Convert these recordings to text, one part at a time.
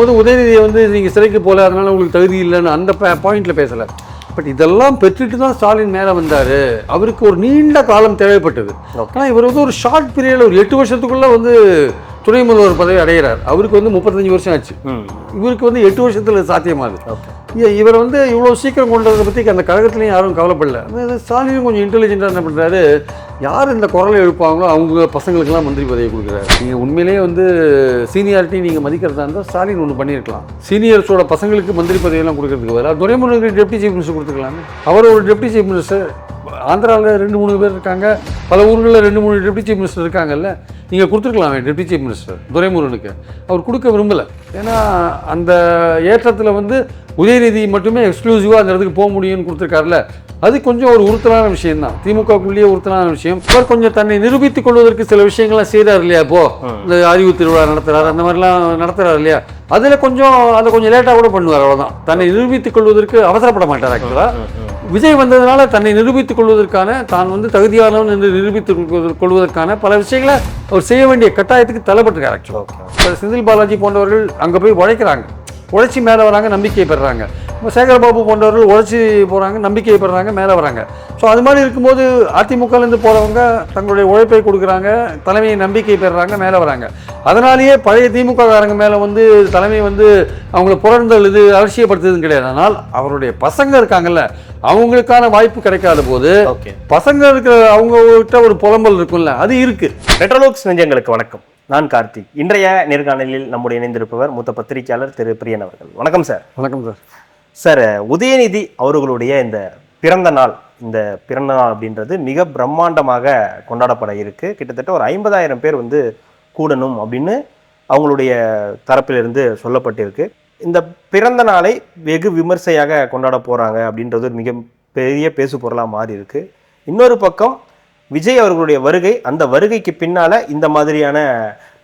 வந்து உதயநிதியை வந்து நீங்கள் சிறைக்கு போகல அதனால உங்களுக்கு தகுதி இல்லைன்னு அந்த பாயிண்ட்ல பேசலை. பட் இதெல்லாம் பெற்றுட்டு தான் ஸ்டாலின் மேலே வந்தார். அவருக்கு ஒரு நீண்ட காலம் தேவைப்பட்டது. ஆனால் இவர் வந்து ஒரு ஷார்ட் பீரியடில் ஒரு எட்டு வருஷத்துக்குள்ளே வந்து துணை முதல்வர் பதவி அடைகிறார். அவருக்கு வந்து முப்பத்தஞ்சு வருஷம் ஆச்சு. இவருக்கு வந்து எட்டு வருஷத்தில் சாத்தியமாகுது. இவர் வந்து இவ்வளோ சீக்கிரம் கொண்டு வரதை பற்றி அந்த கழகத்துலையும் யாரும் கவலைப்படல. ஸ்டாலினும் கொஞ்சம் இன்டெலிஜென்ட்டாக என்ன பண்ணுறாரு யார் இந்த குரலை எழுப்பாங்களோ அவங்க பசங்களுக்கெல்லாம் மந்திரி பதவி கொடுக்குறாரு. நீங்கள் உண்மையிலேயே வந்து சீனியாரிட்டி நீங்கள் மதிக்கிறதா இருந்தால் ஸ்டாலின் ஒன்று பண்ணியிருக்கலாம். சீனியர்ஸோட பசங்களுக்கு மந்திரி பதவியெல்லாம் கொடுக்கறதுக்கு பதிலாக துரைமுருகனுக்கு டெப்டி சீஃப் மினிஸ்டர் கொடுத்துக்கலாமே அவர் ஒரு டெப்டி சீஃப் மினிஸ்டர் ஆந்திராவில் ரெண்டு மூணு பேர் இருக்காங்க. பல ஊர்களில் ரெண்டு மூணு டெப்டி சீஃப் மினிஸ்டர் இருக்காங்கல்ல. நீங்கள் கொடுத்துருக்கலாமே டெப்டி சீஃப் மினிஸ்டர் துரைமுருகனுக்கு. அவர் கொடுக்க விரும்பலை. ஏன்னா அந்த ஏற்றத்தில் வந்து உதயநிதி மட்டுமே எக்ஸ்க்ளூசிவாக அந்த இடத்துக்கு போக முடியும்னு கொடுத்துருக்காருல அது கொஞ்சம் ஒரு உறுத்தலான விஷயம் தான் திமுகக்குள்ளேயே உறுத்தலான விஷயம். அவர் கொஞ்சம் தன்னை நிரூபித்துக் கொள்வதற்கு சில விஷயங்கள்லாம் செய்கிறார் இல்லையா இப்போ? இந்த அறிவு திருவிழா நடத்துறாரு அந்த மாதிரிலாம் நடத்துறாரு இல்லையா? அதில் கொஞ்சம் அதை கொஞ்சம் லேட்டாக கூட பண்ணுவார் அவ்வளோதான் தன்னை நிரூபித்துக் கொள்வதற்கு அவசரப்பட மாட்டார் ஆக்சுவலாக விஜய் வந்ததுனால தன்னை நிரூபித்துக் கொள்வதற்கான தான் வந்து தகுதியானவன் என்று நிரூபித்துக் கொள்வதற்கு- கொள்வதற்கான பல விஷயங்களை அவர் செய்ய வேண்டிய கட்டாயத்துக்கு தள்ளப்பட்டிருக்கார் ஆக்சுவலாக செந்தில் பாலாஜி போன்றவர்கள் அங்கே போய் உழைக்கிறாங்க. உழைச்சி மேலே வராங்க நம்பிக்கை பெறுறாங்க. சேகர்பாபு போன்றவர்கள் உழைச்சி போகிறாங்க நம்பிக்கை பெறுறாங்க மேலே வராங்க. ஸோ அது மாதிரி இருக்கும்போது அதிமுகலேருந்து போகிறவங்க தங்களுடைய உழைப்பை கொடுக்குறாங்க தலைமையை நம்பிக்கை பெறுறாங்க மேலே வராங்க. அதனாலேயே பழைய திமுக காரங்க மேலே வந்து தலைமை வந்து அவங்கள புறந்தல் இது அலட்சியப்படுத்துறதுன்னு கிடையாது. ஆனால் அவருடைய பசங்க இருக்காங்கல்ல அவங்களுக்கான வாய்ப்பு கிடைக்காத போது பசங்க இருக்கிற அவங்க கிட்ட ஒரு புலம்பல் இருக்கும்ல அது இருக்கு. ரெட்ரோலோக்ஸ் நெஞ்சங்களுக்கு வணக்கம். நான் கார்த்திக். இன்றைய நேர்காணலில் நம்முடைய இணைந்திருப்பவர் மூத்த பத்திரிகையாளர் திரு பிரியன் அவர்கள். வணக்கம் சார். வணக்கம் சார். சார் உதயநிதி அவர்களுடைய இந்த பிறந்த நாள் இந்த பிறந்த நாள் அப்படின்றது மிக பிரம்மாண்டமாக கொண்டாடப்பட இருக்கு. கிட்டத்தட்ட ஒரு ஐம்பதாயிரம் பேர் வந்து கூடணும் அப்படின்னு அவங்களுடைய தரப்பிலிருந்து சொல்லப்பட்டிருக்கு. இந்த பிறந்த நாளை வெகு விமர்சையாக கொண்டாட போறாங்க அப்படின்றது ஒரு மிக பெரிய பேசு பொருளாக மாறி இருக்கு. இன்னொரு பக்கம் விஜய் அவர்களுடைய வருகை அந்த வருகைக்கு பின்னால இந்த மாதிரியான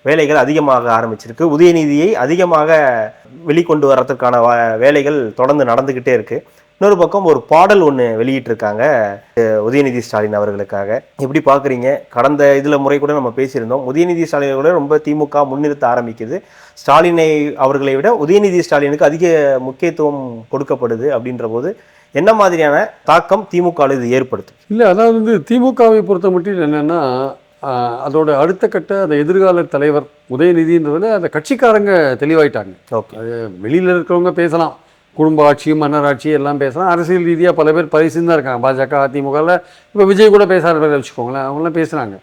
வேலைகள் அதிகமாக ஆரம்பிச்சிருக்கு. உதயநிதியை அதிகமாக வெளிக்கொண்டு வர்றதுக்கான வேலைகள் தொடர்ந்து நடந்துக்கிட்டே இருக்கு. இன்னொரு பக்கம் ஒரு பாடல் ஒன்று வெளியிட்டிருக்காங்க உதயநிதி ஸ்டாலின் அவர்களுக்காக. எப்படி பார்க்குறீங்க கடந்த இதில் முறை கூட நம்ம பேசியிருந்தோம். உதயநிதி ஸ்டாலின் கூட ரொம்ப திமுக முன்னிறுத்த ஆரம்பிக்குது. ஸ்டாலினை அவர்களை விட உதயநிதி ஸ்டாலினுக்கு அதிக முக்கியத்துவம் கொடுக்கப்படுது அப்படின்ற போது என்ன மாதிரியான தாக்கம் திமுக இது ஏற்படுத்தும் இல்லை அதாவது வந்து திமுகவை பொறுத்த மட்டும் என்னென்னா அதோட அடுத்த கட்ட அந்த எதிர்கால தலைவர் உதயநிதின்றதுல அந்த கட்சிக்காரங்க தெளிவாயிட்டாங்க. ஓகே. அது வெளியில் இருக்கிறவங்க பேசலாம். குடும்ப ஆட்சி மன்னர் ஆட்சி எல்லாம் பேசலாம். அரசியல் ரீதியாக பல பேர் பரிசுன்னு தான் இருக்காங்க. பாஜக அதிமுகவில் இப்போ விஜய் கூட பேசாத பேர் வச்சுக்கோங்களேன். அவங்களாம் பேசுகிறாங்க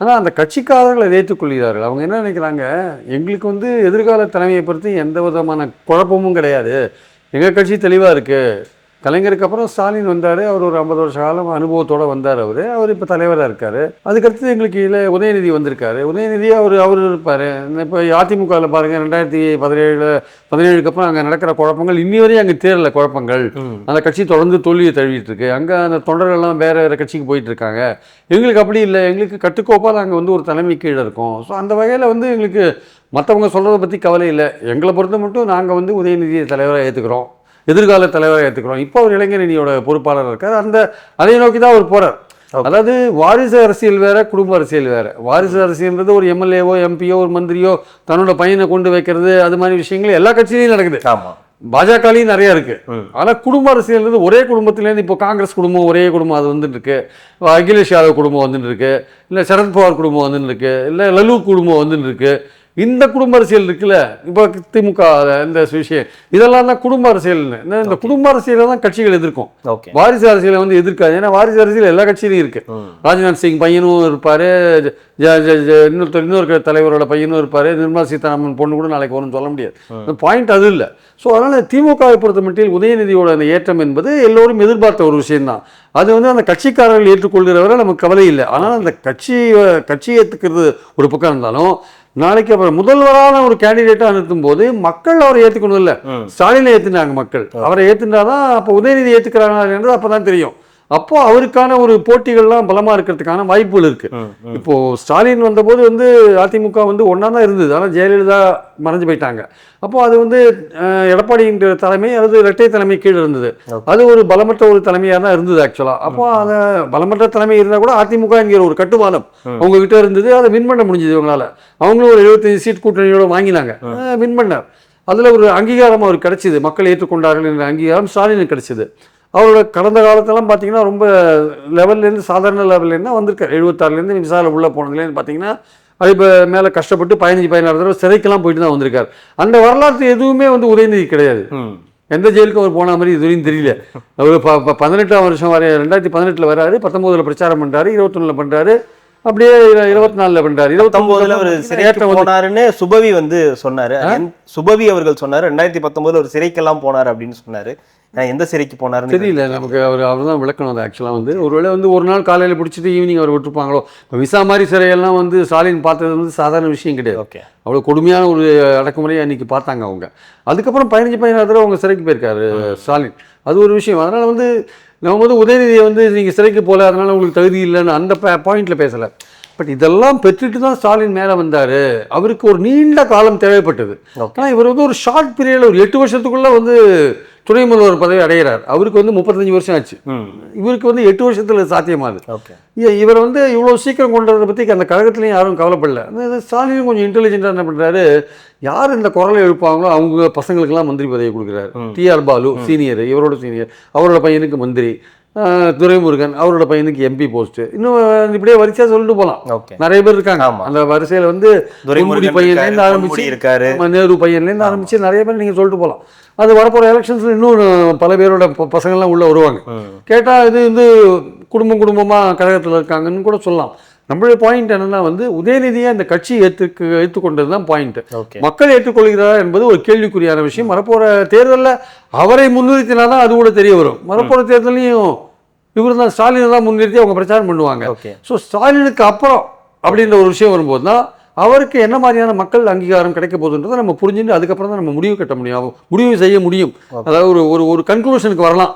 ஆனால் அந்த கட்சிக்காரர்களை ஏற்றுக்கொள்கிறார்கள். அவங்க என்ன நினைக்கிறாங்க? எங்களுக்கு வந்து எதிர்கால தலைமையை பொறுத்து எந்த விதமான குழப்பமும் கிடையாது. எங்கள் கட்சி தெளிவாக இருக்குது கலைஞருக்கு அப்புறம் ஸ்டாலின் வந்தார். அவர் ஒரு ஐம்பது வருஷ காலம் அனுபவத்தோடு வந்தார் அவர். அவர் இப்போ தலைவராக இருக்கார். அதுக்கடுத்து எங்களுக்கு இல்லை உதயநிதி வந்திருக்காரு. உதயநிதி அவர் அவர் இருப்பார். இப்போ அதிமுகவில் பாருங்கள் ரெண்டாயிரத்தி பதினேழு பதினேழுக்கு அப்புறம் அங்கே நடக்கிற குழப்பங்கள் இன்னி வரையும் அங்கே தேரல குழப்பங்கள். அந்த கட்சி தொடர்ந்து தோல்வியை தழுவிட்டு இருக்கு. அங்கே அந்த தொண்டர்கள்லாம் வேற வேற கட்சிக்கு போயிட்டு இருக்காங்க. எங்களுக்கு அப்படி இல்லை. எங்களுக்கு கட்டுக்கோப்பாக நாங்கள் வந்து ஒரு தலைமை கீழே இருக்கோம். ஸோ அந்த வகையில் வந்து எங்களுக்கு மற்றவங்க சொல்கிறத பற்றி கவலை இல்லை. எங்களை பொறுத்த மட்டும் நாங்கள் வந்து உதயநிதியை தலைவராக ஏற்றுக்கிறோம் எதிர்கால தலைவராக ஏற்றுக்கிறோம் இப்போ அவர் இளைஞரணியோட பொறுப்பாளர் இருக்கார். அந்த அதை நோக்கி தான் அவர் போகிறார் அதாவது வாரிசு அரசியல் வேற குடும்ப அரசியல் வேற. வாரிசு அரசியல்ன்றது ஒரு எம்எல்ஏவோ எம்பியோ ஒரு மந்திரியோ தன்னோட பையனை கொண்டு வைக்கிறது அது மாதிரி விஷயங்கள் எல்லா கட்சியிலையும் நடக்குது. ஆமா. பாஜகலையும் நிறைய இருக்கு. ம். ஆனா குடும்ப அரசியல்ன்றது ஒரே குடும்பத்திலேருந்து இப்போ காங்கிரஸ் குடும்பம் ஒரே குடும்பம் அது வந்துட்டு இருக்கு அகிலேஷ் யாதவ் குடும்பம் வந்துட்டு இருக்கு இல்லை சரத்பவார் குடும்பம் வந்துட்டு இருக்கு இல்லை லலு குடும்பம் வந்துட்டு இருக்கு இந்த குடும்ப அரசியல் இருக்குல்ல? இப்போ திமுக இந்த விஷயம் இதெல்லாம் தான் குடும்ப அரசியல்னு. இந்த- குடும்ப அரசியலை தான் கட்சிகள் எதிர்க்கும். வாரிசு அரசியலை வந்து எதிர்க்காது. ஏன்னா வாரிசு அரசியல் எல்லா கட்சியிலையும் இருக்கு. ராஜ்நாத் சிங் பையனும் இருப்பார். இன்னொருத்தர் இன்னொரு தலைவரோட பையனும் இருப்பார். நிர்மலா சீதாராமன் பொண்ணு கூட நாளைக்கு வரும்னு சொல்ல முடியாது. பாயிண்ட் அது இல்லை. ஸோ அதனால் திமுகவை பொறுத்த மட்டில் உதயநிதியோட அந்த ஏற்றம் என்பது எல்லோரும் எதிர்பார்த்த ஒரு விஷயம்தான். அது வந்து அந்த கட்சிக்காரர்கள் ஏற்றுக்கொள்கிறவரை நமக்கு கவலை இல்லை. ஆனால் அந்த கட்சி கட்சி ஏற்றுக்கிறது ஒரு பக்கம் இருந்தாலும் நாளைக்கு அப்புறம் முதல்வரான ஒரு கேண்டிடேட்டாக நிறுத்தும் போது மக்கள் அவரை ஏற்றுக்கணும் இல்லை. ஸ்டாலினை ஏற்றுனாங்க மக்கள். அவரை ஏற்றுனாதான் அப்போ உதயநிதி ஏற்றுக்கிறாங்கன்றது அப்போ தான் தெரியும். அப்போ அவருக்கான ஒரு போட்டிகள்லாம் பலமாக இருக்கிறதுக்கான வாய்ப்புகள் இருக்கு. இப்போ ஸ்டாலின் வந்தபோது வந்து அதிமுக வந்து ஒன்றா தான் இருந்தது. ஆனால் ஜெயலலிதா மறைஞ்சு போயிட்டாங்க. அப்போ அது வந்து அஹ், எடப்பாடின்ற தலைமை அது இரட்டை தலைமை கீழே இருந்தது. அது ஒரு பலமற்ற ஒரு தலைமையாக தான் இருந்தது ஆக்சுவலாக அப்போ அந்த பலமற்ற தலைமை இருந்தால் கூட அதிமுக என்கிற ஒரு கட்டுமானம் அவங்க கிட்ட இருந்தது. அதை வின் பண்ண முடிஞ்சது இவங்களால. அவங்களும் ஒரு எழுபத்தஞ்சு சீட் கூட்டணியோட வாங்கினாங்க. வின் பண்ணார். அதில் ஒரு அங்கீகாரம் அவருக்கு கிடைச்சிது. மக்கள் ஏற்றுக்கொண்டார்கள் என்ற அங்கீகாரம் ஸ்டாலினுக்கு கிடைச்சிது. அவரோட கடந்த காலத்தெல்லாம் பார்த்தீங்கன்னா ரொம்ப லெவல்லேருந்து சாதாரண லெவல்லேருந்து வந்திருக்காரு. எழுபத்தாறுலேருந்து விசாரில் உள்ளே போனதுலேருந்து பார்த்தீங்கன்னா அது இப்போ மேலே கஷ்டப்பட்டு பதினஞ்சு பதினாறு தடவை சிறைக்கெல்லாம் போயிட்டு தான் வந்திருக்காரு. அந்த வரலாற்று எதுவுமே வந்து உதயநிதி கிடையாது. எந்த ஜெயிலுக்கும் அவர் போன மாதிரி இதுவரையும் தெரியல. அவர் ப- பதினெட்டாம் வருஷம் வரை ரெண்டாயிரத்தி பதினெட்டில் வராரு பத்தொம்போதில் பிரச்சாரம் பண்ணுறாரு இருபத்தொன்னில் பண்ணுறாரு அப்படியே இரு- இருபத்தி நாலில் பண்ணுறாரு பத்தொன்பதுல ஒரு சிறைக்கு ஏற்றம் வந்து போனாருன்னு சுபவி வந்து சொன்னாரு. சுபவி அவர்கள் சொன்னாரு. ரெண்டாயிரத்தி பத்தொன்பதுல ஒரு சிறைக்கெல்லாம் போனாரு அப்படின்னு சொன்னாரு. எந்த சிறைக்கு போனாருன்னு தெரியல. நமக்கு அவர் அவர் தான் விளக்கணும் அது ஆக்சுவலாக வந்து. ஒருவேளை வந்து ஒரு நாள் காலையில் பிடிச்சிட்டு ஈவினிங் அவர் விட்டுருப்பாங்களோ? இப்போ விசா மாதிரி சிறையெல்லாம் வந்து ஸ்டாலின் பார்த்தது வந்து சாதாரண விஷயம் கிடையாது. ஓகே. அவ்வளோ கொடுமையான ஒரு அடக்குமுறையை அன்றைக்கி பார்த்தாங்க அவங்க. அதுக்கப்புறம் பதினஞ்சு பதினாறு தடவை அவங்க சிறைக்கு போயிருக்காரு ஸ்டாலின். அது ஒரு விஷயம். அதனால் வந்து நம்ம வந்து உதயநிதியை வந்து நீங்கள் சிறைக்கு போகல அதனால் உங்களுக்கு தகுதி இல்லைன்னு அந்த பாயிண்டில் பேசலை. பட் இதெல்லாம் பெற்றுட்டு தான் ஸ்டாலின் மேலே வந்தார். அவருக்கு ஒரு நீண்ட காலம் தேவைப்பட்டது. ஆனால் இவர் வந்து ஒரு ஷார்ட் பீரியடில் ஒரு எட்டு வருஷத்துக்குள்ளே வந்து துணை முதல்வர் பதவி அடைகிறார். அவருக்கு வந்து முப்பத்தஞ்சு வருஷம் ஆச்சு. இவருக்கு வந்து எட்டு வருஷத்தில் சாத்தியமாகுது. இவர் வந்து இவ்வளோ சீக்கிரம் கொண்டு வரதை பற்றி அந்த கழகத்துலையும் யாரும் கவலைப்படல. ஸ்டாலினும் கொஞ்சம் இன்டெலிஜென்ட்டாக என்ன பண்ணுறாரு யார் இந்த குரலை எழுப்பாங்களோ அவங்க பசங்களுக்கெல்லாம் மந்திரி பதவி கொடுக்குறாரு. டிஆர் பாலு சீனியர் இவரோட சீனியர் அவரோட பையனுக்கு மந்திரி. துரைமுருகன் அவரோட பையனுக்கு எம்பி போஸ்ட் இன்னும் இப்படியே வரிசையாக சொல்லிட்டு போகலாம் ஓகே. நிறைய பேர் இருக்காங்க. அந்த வரிசையில் வந்து துரைமுருகன் பையன்லேருந்து இருக்காரு, ஆரம்பிச்சு இருக்காரு. நேரு பையன்லேருந்து ஆரம்பிச்சு நிறைய பேர் நீங்கள் சொல்லிட்டு போகலாம் அது வரப்போகிற எலெக்ஷன்ஸில் இன்னும் பல பேரோட பசங்கள்லாம் உள்ளே வருவாங்க. கேட்டால் இது வந்து குடும்பம் குடும்பமாக கழகத்தில் இருக்காங்கன்னு கூட சொல்லலாம். நம்மளுடைய பாயிண்ட் என்னன்னா வந்து உதயநிதியை அந்த கட்சி ஏற்றுக்கு ஏற்றுக்கொண்டது தான் பாயிண்ட் மக்கள் ஏற்றுக்கொள்கிறாரா என்பது ஒரு கேள்விக்குறியான விஷயம். வரப்போகிற தேர்தலில் அவரை முன்னிறுத்தினா தான் அது கூட தெரிய வரும். வரப்போகிற தேர்தலையும் இவர் தான் ஸ்டாலினை தான் முன்னிறுத்தி அவங்க பிரச்சாரம் பண்ணுவாங்க. ஓகே ஸோ ஸ்டாலினுக்கு அப்புறம் அப்படின்ற ஒரு விஷயம் வரும்போது தான் அவருக்கு என்ன மாதிரியான மக்கள் அங்கீகாரம் கிடைக்க போகுதுன்றதை நம்ம புரிஞ்சுட்டு அதுக்கப்புறம் தான் நம்ம முடிவு கட்ட முடியும். முடிவு செய்ய முடியும். அதாவது ஒரு ஒரு ஒரு கன்க்ளூஷனுக்கு வரலாம்.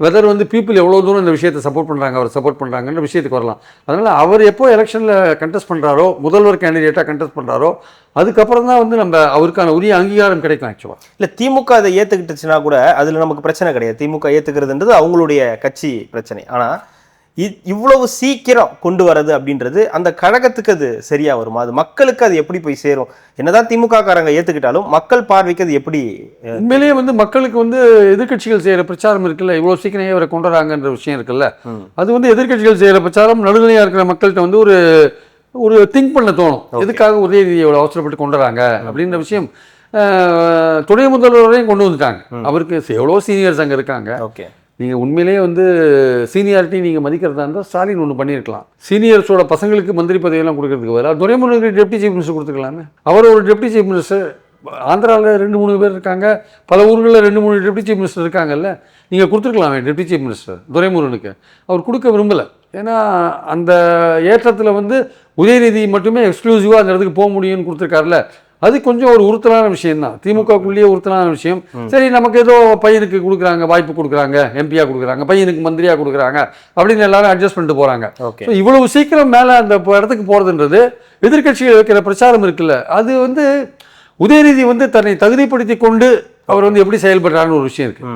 வெதர் வந்து பீப்புள் எவ்வளோ தூரம் இந்த விஷயத்தை சப்போர்ட் பண்ணுறாங்க அவர் சப்போர்ட் பண்ணுறாங்கன்ற விஷயத்துக்கு வரலாம். அதனால் அவர் எப்போ எலெக்ஷனில் கண்டெஸ்ட் பண்ணுறாரோ முதல்வர் கேண்டிடேட்டாக கண்டெஸ்ட் பண்ணுறாரோ அதுக்கப்புறம் தான் வந்து நம்ம அவருக்கான உரிய அங்கீகாரம் கிடைக்கும் ஆக்சுவலாக இல்ல திமுக அதை ஏத்துக்கிட்டுச்சுன்னா கூட அதுல நமக்கு பிரச்சனை கிடையாது. திமுக ஏத்துக்கிறதுன்றது அவங்களுடைய கட்சி பிரச்சனை. ஆனா இ- இவ்வளவு சீக்கிரம் கொண்டு வரது அப்படின்றது அந்த கழகத்துக்கு அது சரியா வருமா? அது மக்களுக்கு அது எப்படி போய் சேரும்? என்னதான் திமுக காரங்க ஏத்துக்கிட்டாலும் மக்கள் பார்வைக்கு அது எப்படி உண்மையிலேயே வந்து மக்களுக்கு வந்து எதிர்க்கட்சிகள் செய்கிற பிரச்சாரம் இருக்குல்ல இவ்வளோ சீக்கிரம் இவரை கொண்டு வராங்கன்ற விஷயம் இருக்குல்ல. அது வந்து எதிர்க்கட்சிகள் செய்கிற பிரச்சாரம் நடுநிலையாக இருக்கிற மக்கள்கிட்ட வந்து ஒரு ஒரு திங்க் பண்ண தோணும். எதுக்காக உதயநிதி இவ்வளோ அவசரப்பட்டு கொண்டு வராங்க அப்படின்ற விஷயம் துணை முதல்வரையும் கொண்டு வந்துட்டாங்க. அவருக்கு எவ்வளோ சீனியர்ஸ் அங்கே இருக்காங்க. ஓகே. நீங்கள் உண்மையிலேயே வந்து சீனியாரிட்டி நீங்கள் மதிக்கிறதா இருந்தால் ஸ்டாலின் ஒன்று பண்ணியிருக்கலாம். சீனியர்ஸோட பசங்களுக்கு மந்திரி பதவியெல்லாம் கொடுக்கறதுக்கு பதிலாக துரைமுருகனுக்கு டெப்டி சீஃப் மினிஸ்டர் கொடுத்துக்கலாமே. அவர் ஒரு டெப்டி சீஃப் மினிஸ்டர். ஆந்திராவில் ரெண்டு மூணு பேர் இருக்காங்க. பல ஊர்களில் ரெண்டு மூணு டெப்டி சீஃப் மினிஸ்டர் இருக்காங்கல்ல. நீங்கள் கொடுத்துருக்கலாமே டெப்டி சீஃப் மினிஸ்டர் துரைமுருகனுக்கு. அவர் கொடுக்க விரும்பலை. ஏன்னா அந்த ஏற்றத்தில் வந்து உதயநிதி மட்டுமே எக்ஸ்க்ளூசிவாக அந்த இடத்துக்கு போக முடியும்னு கொடுத்துருக்காருல அது கொஞ்சம் ஒரு உறுத்தலான விஷயம் தான் திமுகக்குள்ளேயே உறுத்தலான விஷயம். சரி நமக்கு ஏதோ பையனுக்கு கொடுக்குறாங்க வாய்ப்பு கொடுக்குறாங்க எம்பியாக கொடுக்குறாங்க பையனுக்கு மந்திரியாக கொடுக்குறாங்க அப்படின்னு எல்லாரும் அட்ஜஸ்ட் பண்ணிட்டு போகிறாங்க ஸோ இவ்வளவு சீக்கிரம் மேலே அந்த இடத்துக்கு போகிறதுன்றது எதிர்க்கட்சிகள் வைக்கிற பிரச்சாரம் இருக்குல்ல. அது வந்து உதயநிதி வந்து தன்னை தகுதிப்படுத்தி கொண்டு அவர் வந்து எப்படி செயல்படுறாருன்னு ஒரு விஷயம் இருக்கு.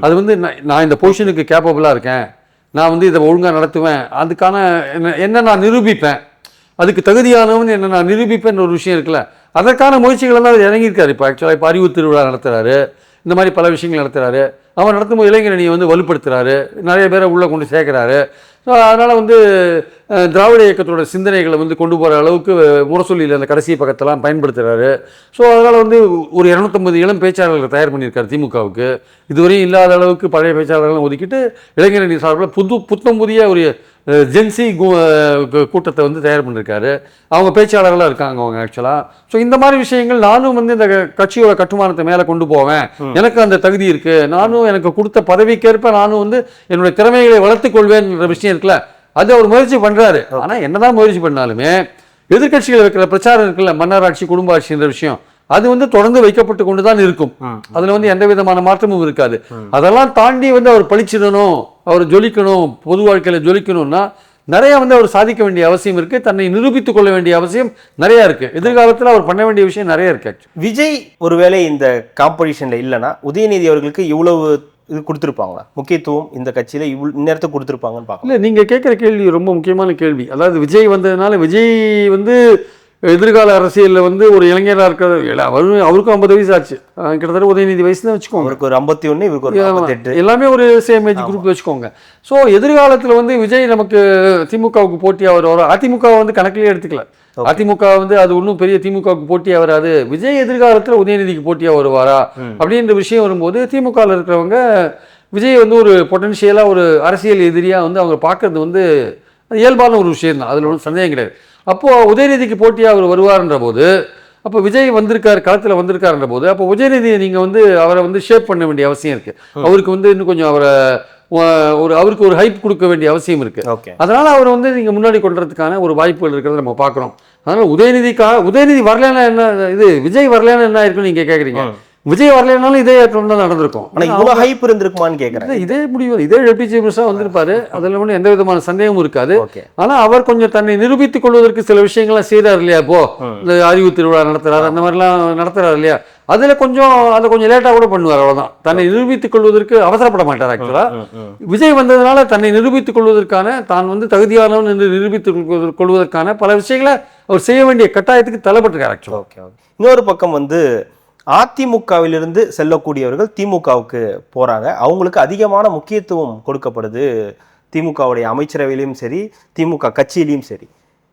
அது வந்து நான் நான் இந்த பொசிஷனுக்கு கேப்பபிளாக இருக்கேன். நான் வந்து இதை ஒழுங்காக நடத்துவேன். அதுக்கான என்ன- என்ன நான் நிரூபிப்பேன். அதுக்கு தகுதியானவன் என்ன நான் நிரூபிப்பேன் ஒரு விஷயம் இருக்குல்ல. அதற்கான முயற்சிகள் தான் அவர் இறங்கியிருக்காரு. இப்போ ஆக்சுவலாக இப்போ அறிவு திருவிழா நடத்துறாரு. இந்த மாதிரி பல விஷயங்கள் நடத்துகிறாரு அவர் நடத்தும்போது இளைஞரணியை வந்து வலுப்படுத்துறாரு. நிறைய பேரை உள்ளே கொண்டு சேர்க்குறாரு. ஸோ அதனால் வந்து திராவிட இயக்கத்தோட சிந்தனைகளை வந்து கொண்டு போகிற அளவுக்கு முரசொல்லியில் முரசொலியில் அந்த கடைசி பக்கத்தெல்லாம் பயன்படுத்துகிறாரு ஸோ அதனால் வந்து ஒரு இரநூத்தம்பது இளம் பேச்சாளர்களை தயார் பண்ணியிருக்காரு திமுகவுக்கு. இதுவரையும் இல்லாத அளவுக்கு பழைய பேச்சாளர்களை ஒதுக்கிட்டு இளைஞரணி சார்பில் புது புத்தம் புதிய ஒரு ஜென்சி கூட்டத்தை வந்து தயார் பண்ணியிருக்காரு அவங்க பேச்சாளர்களாக இருக்காங்க அவங்க ஆக்சுவலாக ஸோ இந்த மாதிரி விஷயங்கள் நானும் வந்து இந்த கட்சியோட கட்டுமானத்தை மேலே கொண்டு போவேன். எனக்கு அந்த தகுதி இருக்கு. நானும் எனக்கு கொடுத்த பதவிக்கேற்ப நானும் வந்து என்னுடைய திறமைகளை வளர்த்துக் கொள்வேன்ற விஷயம் இருக்குல்ல அது அவர் முயற்சி பண்றாரு. ஆனா என்னதான் முயற்சி பண்ணாலுமே எதிர்க்கட்சிகள் வைக்கிற பிரச்சாரம் இருக்குல்ல மன்னராட்சி குடும்ப ஆட்சின்ற விஷயம் அது வந்து தொடர்ந்து வைக்கப்பட்டு கொண்டு தான் இருக்கும். அதுல வந்து எந்த விதமான மாற்றமும் இருக்காது. அதெல்லாம் தாண்டி வந்து அவர் பழிச்சிடணும். அவர் ஜொலிக்கணும் பொது வாழ்க்கையில ஜொலிக்கணும்னா நிறைய வந்து அவர் சாதிக்க வேண்டிய அவசியம் இருக்கு தன்னை நிரூபித்துக் கொள்ள வேண்டிய அவசியம் நிறைய இருக்கு. எதிர்காலத்துல அவர் பண்ண வேண்டிய விஷயம் நிறைய இருக்கு actually. விஜய் ஒருவேளை இந்த காம்படிஷன்ல இல்லைன்னா உதயநிதி அவர்களுக்கு இவ்வளவு இது கொடுத்துருப்பாங்களா? முக்கியத்துவம் இந்த கட்சியில இவ்வளவு இந்நேரத்தை கொடுத்துருப்பாங்கன்னு பார்க்கலாம். இல்ல நீங்க கேட்குற கேள்வி ரொம்ப முக்கியமான கேள்வி. அதாவது விஜய் வந்ததுனால விஜய் வந்து எதிர்கால அரசியலில் வந்து ஒரு இளைஞராக இருக்கிற இல்ல, அவரு அவருக்கும் ஐம்பது வயசு ஆச்சு. கிட்டத்தட்ட உதயநிதி வயசு தான் வச்சுக்கோங்க. அவருக்கு ஒரு ஐம்பத்தி ஒண்ணு இவருக்கு ஒரு எல்லாமே ஒரு சேம் ஏஜ் குரூப் வச்சுக்கோங்க. ஸோ எதிர்காலத்தில் வந்து விஜய் நமக்கு திமுகவுக்கு போட்டியாக வருவாரோ அதிமுக வந்து கணக்கிலே எடுத்துக்கல. அதிமுக வந்து அது ஒன்றும் பெரிய திமுகவுக்கு போட்டியாக வராது விஜய் எதிர்காலத்தில் உதயநிதிக்கு போட்டியாக வருவாரா அப்படின்ற விஷயம் வரும்போது திமுகவில் இருக்கிறவங்க விஜய் வந்து ஒரு பொட்டன்ஷியலாக ஒரு அரசியல் எதிரியாக வந்து அவங்க பார்க்கறது வந்து இயல்பான ஒரு விஷயம் தான் அதில் ஒன்றும் சந்தேகம் கிடையாது. அப்போது உதயநிதிக்கு போட்டியாக அவர் வருவார்ன்ற போது அப்போ விஜய் வந்திருக்கார் களத்தில் வந்திருக்காருன்ற போது அப்போ உதயநிதியை நீங்கள் வந்து அவரை வந்து ஷேப் பண்ண வேண்டிய அவசியம் இருக்குது அவருக்கு வந்து இன்னும் கொஞ்சம் அவரை ஒரு அவருக்கு ஒரு ஹைப் கொடுக்க வேண்டிய அவசியம் இருக்குது அதனால அவர் வந்து நீங்க முன்னாடி கொண்டுறதுக்கான ஒரு வாய்ப்புகள் இருக்கிறத நம்ம பார்க்குறோம். அதனால உதயநிதிக்காக உதயநிதி வரலன்னா என்ன இது விஜய் வரலன்னா என்ன இருக்குன்னு நீங்க கேக்குறீங்க. விஜய் வரலனாலும் இதே ஏற்றம் தான் நடந்திருக்கும். ஆனா இவ்வளவு ஹைப் இருந்திருக்குமான்னு கேக்குறேன். இல்ல, இதே முடிவு இதே டெப்டி சீஃப் மினிஸ்டரா வந்திருப்பாரு. அதுல ஒன்றும் எந்த விதமான சந்தேகமும் இருக்காது. ஓகே ஆனா அவர் கொஞ்சம் தன்னை நிரூபித்துக் கொள்வதற்கு சில விஷயங்கள்லாம் செய்றாரு இல்லையா இப்போ? இந்த அறிவு திருவிழா நடத்துறாரு அந்த மாதிரிலாம் நடத்துறாரு இல்லையா? அதுல கொஞ்சம் அதை கொஞ்சம் லேட்டா கூட பண்ணுவார் அவ்வளவுதான். தன்னை நிரூபித்துக் கொள்வதற்கு அவசரப்பட மாட்டார் ஆக்சுவலா விஜய் வந்ததுனால தன்னை நிரூபித்துக் கொள்வதற்கான தான் வந்து தகுதியானவன் என்று நிரூபித்துக் கொள்வதற்கு- கொள்வதற்கான பல விஷயங்களை அவர் செய்ய வேண்டிய கட்டாயத்துக்கு தள்ளப்பட்டிருக்கார் ஆக்சுவலா ஓகே ஓகே இன்னொரு பக்கம் வந்து அதிமுகவிலிருந்து செல்லக்கூடியவர்கள் திமுகவுக்கு போகிறாங்க அவங்களுக்கு அதிகமான முக்கியத்துவம் கொடுக்கப்படுது திமுகவுடைய அமைச்சரவையிலையும் சரி திமுக கட்சியிலையும் சரி.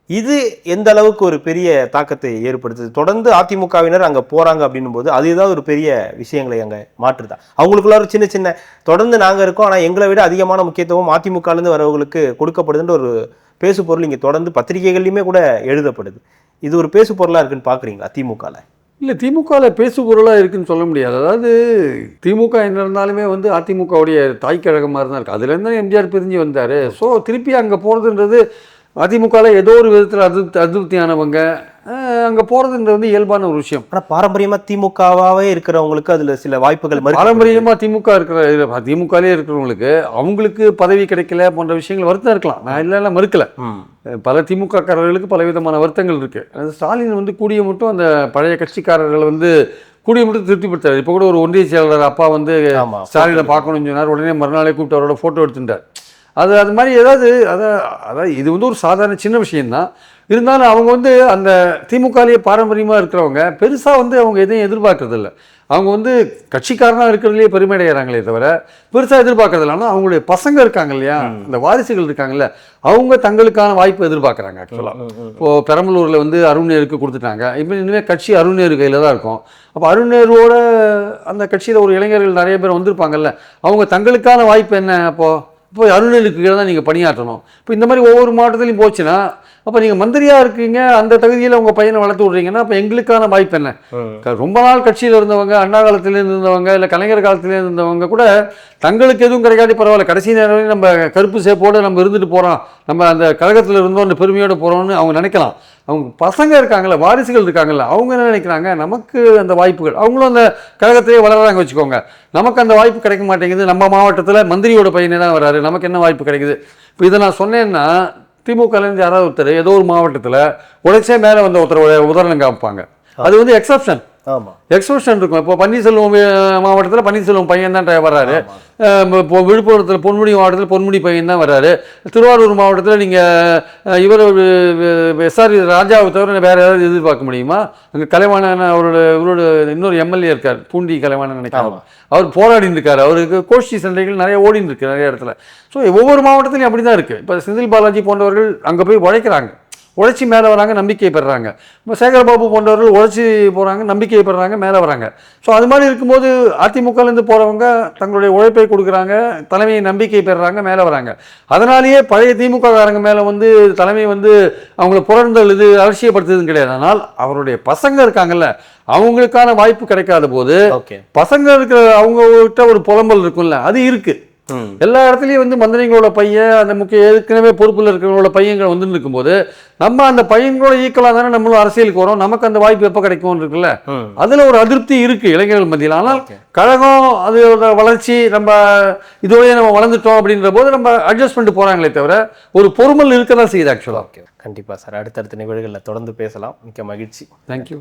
இது எந்த அளவுக்கு ஒரு பெரிய தாக்கத்தை ஏற்படுத்துது? தொடர்ந்து அதிமுகவினர் அங்கே போகிறாங்க அப்படின்னும் போது அது ஏதாவது ஒரு பெரிய விஷயங்களை அங்கே மாற்றுதா? அவங்களுக்குள்ள ஒரு சின்ன சின்ன தொடர்ந்து நாங்கள் இருக்கோம் ஆனால் எங்களை விட அதிகமான முக்கியத்துவம் அதிமுகலேருந்து வரவங்களுக்கு கொடுக்கப்படுதுன்ற ஒரு பேசு பொருள் இங்கே தொடர்ந்து பத்திரிகைகள்லையுமே கூட எழுதப்படுது. இது ஒரு பேசு பொருளாக இருக்குன்னு பார்க்குறீங்களா திமுகவில் இல்லை திமுகவில் பேசு பொருளாக இருக்குன்னு சொல்ல முடியாது. அதாவது திமுக என்ன இருந்தாலுமே வந்து அதிமுகவுடைய தாய் கழகம் மாதிரி தான் இருக்குது அதுலேருந்து தான் எம்ஜிஆர் பிரிஞ்சு வந்தார். ஸோ திருப்பி அங்கே போகிறதுன்றது அதிமுகவில் ஏதோ ஒரு விதத்தில் அதிருப்தி அதிருப்தியானவங்க. அங்கே போகிறதுன்றது வந்து இயல்பான ஒரு விஷயம். ஆனா பாரம்பரியமா திமுகவாவே இருக்கிறவங்களுக்கு அதுல சில வாய்ப்புகள். பாரம்பரியமாக திமுக இருக்கிற திமுகலே இருக்கிறவங்களுக்கு அவங்களுக்கு பதவி கிடைக்கல போன்ற விஷயங்கள் வருத்தம் இருக்கலாம். நான் இல்லைன்னா மறுக்கல. பல திமுக காரர்களுக்கு பல விதமான வருத்தங்கள் இருக்கு. அது ஸ்டாலின் வந்து கூடிய மட்டும் அந்த பழைய கட்சிக்காரர்களை வந்து கூடிய மட்டும் திருப்திப்படுத்தாரு இப்போ கூட ஒரு ஒன்றிய செயலாளர் அப்பா வந்து ஸ்டாலினை பார்க்கணும்னு சொன்னார். உடனே மறுநாளே கூப்பிட்டு அவரோட ஃபோட்டோ எடுத்துட்டார். அது அது மாதிரி ஏதாவது அதான் அதாவது இது வந்து ஒரு சாதாரண சின்ன விஷயம்தான். இருந்தாலும் அவங்க வந்து அந்த திமுகலேயே பாரம்பரியமாக இருக்கிறவங்க பெருசாக வந்து அவங்க எதையும் எதிர்பார்க்கறது இல்ல அவங்க வந்து கட்சிக்காரனாக இருக்கிறதுலேயே பெருமை அடைகிறாங்களே தவிர பெருசாக எதிர்பார்க்கறதில்ல. ஆனால் அவங்களுடைய பசங்க இருக்காங்க இல்லையா? அந்த வாரிசுகள் இருக்காங்கல்ல அவங்க தங்களுக்கான வாய்ப்பு எதிர்பார்க்குறாங்க ஆக்சுவலாக இப்போது பெரம்பலூரில் வந்து அருண்நேருக்கு கொடுத்துட்டாங்க. இப்போ இனிமேல் கட்சி அருண்நேரு கையில் தான் இருக்கும். அப்போ அருண்நேருவோட அந்த கட்சியில் ஒரு இளைஞர்கள் நிறைய பேர் வந்திருப்பாங்கல்ல அவங்க தங்களுக்கான வாய்ப்பு என்ன அப்போது இப்போ அருள்நெல்லுக்கு கீழே தான் நீங்கள் பணியாற்றணும். இப்போ இந்த மாதிரி ஒவ்வொரு மாவட்டத்துலையும் போச்சுன்னா அப்போ நீங்கள் மந்திரியாக இருக்கீங்க அந்த தகுதியில் உங்கள் பையனை வளர்த்து விட்றீங்கன்னா அப்போ எங்களுக்கான வாய்ப்பு என்ன? ரொம்ப நாள் கட்சியில் இருந்தவங்க அண்ணா காலத்திலேருந்து இருந்தவங்க இல்லை கலைஞர் காலத்திலேருந்து இருந்தவங்க கூட தங்களுக்கு எதுவும் கிடைக்காட்டி பரவாயில்ல கடைசி நேரம் நம்ம கருப்பு சேப்போடு நம்ம இருந்துட்டு போகிறோம் நம்ம அந்த கழகத்தில் இருந்தோம் அந்த பெருமையோடு போகிறோம்னு அவங்க நினைக்கலாம். அவங்க பசங்க இருக்காங்கல்ல வாரிசுகள் இருக்காங்கல்ல அவங்க என்ன நினைக்கிறாங்க? நமக்கு அந்த வாய்ப்புகள் அவங்களும் அந்த கழகத்திலே வளர்றாங்க வச்சுக்கோங்க. நமக்கு அந்த வாய்ப்பு கிடைக்க மாட்டேங்குது. நம்ம மாவட்டத்தில் மந்திரியோட பையனே தான் வராரு. நமக்கு என்ன வாய்ப்பு கிடைக்குது? இப்போ இதை நான் சொன்னேன்னா திமுகலேருந்து யாராவது ஒருத்தர் ஏதோ ஒரு மாவட்டத்தில் உழைச்சே மேலே வந்த ஒருத்தர் உதாரணம் காமிப்பாங்க. அது வந்து எக்ஸப்ஷன் ஆமா. எக்ஸ்பிரஷன் இருக்கும். இப்போ பன்னீர்செல்வம் மாவட்டத்தில் பன்னீர்செல்வம் பையன் தான் வர்றாரு. இப்போ விழுப்புரத்தில் பொன்முடி மாவட்டத்தில் பொன்முடி பையன் தான் வர்றாரு. திருவாரூர் மாவட்டத்தில் நீங்கள் இவர் எஸ்ஆர் ராஜாவை தவிர வேறு ஏதாவது எதிர்பார்க்க முடியுமா? அங்கே கலைவாணன் அவரோட இவரோட இன்னொரு எம்எல்ஏ இருக்கார். பூண்டி கலைவாணன் நினைக்கிறேன். அவர் போராடின்னு இருக்காரு. அவருக்கு கோஷ்டி சண்டைகள் நிறைய ஓடின்னு இருக்கு நிறைய இடத்துல. ஸோ ஒவ்வொரு மாவட்டத்திலையும் அப்படி தான் இருக்குது இப்போ செந்தில் பாலாஜி போன்றவர்கள் அங்கே போய் உழைக்கிறாங்க. உழைச்சி மேலே வராங்க நம்பிக்கை பெறுறாங்க இப்போ சேகர்பாபு போன்றவர்கள் உழைச்சி போகிறாங்க நம்பிக்கை பெறுறாங்க மேலே வராங்க. ஸோ அது மாதிரி இருக்கும்போது அதிமுகலேருந்து போகிறவங்க தங்களுடைய உழைப்பை கொடுக்குறாங்க தலைமையை நம்பிக்கை பெறுறாங்க மேலே வராங்க. அதனாலேயே பழைய திமுக காரங்க மேலே வந்து தலைமை வந்து அவங்கள புறந்தல் இது அலட்சியப்படுத்துறதுன்னு கிடையாது. ஆனால் அவருடைய பசங்க இருக்காங்கல்ல அவங்களுக்கான வாய்ப்பு கிடைக்காத போது ஓகே. பசங்க இருக்கிற அவங்ககிட்ட ஒரு புலம்பல் இருக்கும்ல அது இருக்கு. ம். எல்லா இடத்துலையும் வந்து மந்திரிகளோட பையன் அந்த முக்கிய ஏற்கனவே பொறுப்பில் இருக்கிறவங்களோட பையன்கள் வந்து இருக்கும்போது நம்ம அந்த பையன்களோட ஈக்குவலாக தானே நம்மளும் அரசியலுக்கு வரோம் நமக்கு அந்த வாய்ப்பு எப்போ கிடைக்கும் இருக்குல்ல. அதுல ஒரு அதிருப்தி இருக்கு இளைஞர்கள் மத்தியில். ஆனால் கழகம் அதோட வளர்ச்சி நம்ம இதோடய நம்ம வளர்ந்துட்டோம் அப்படின்ற போது நம்ம அட்ஜஸ்ட் பண்ணிட்டு போறாங்களே தவிர ஒரு பொறுமல் இருக்க தான் செய்யுது ஆக்சுவலாக ஓகே. கண்டிப்பா சார். அடுத்தடுத்த நிகழ்வுகளில் தொடர்ந்து பேசலாம். மிக்க மகிழ்ச்சி. தேங்க்யூ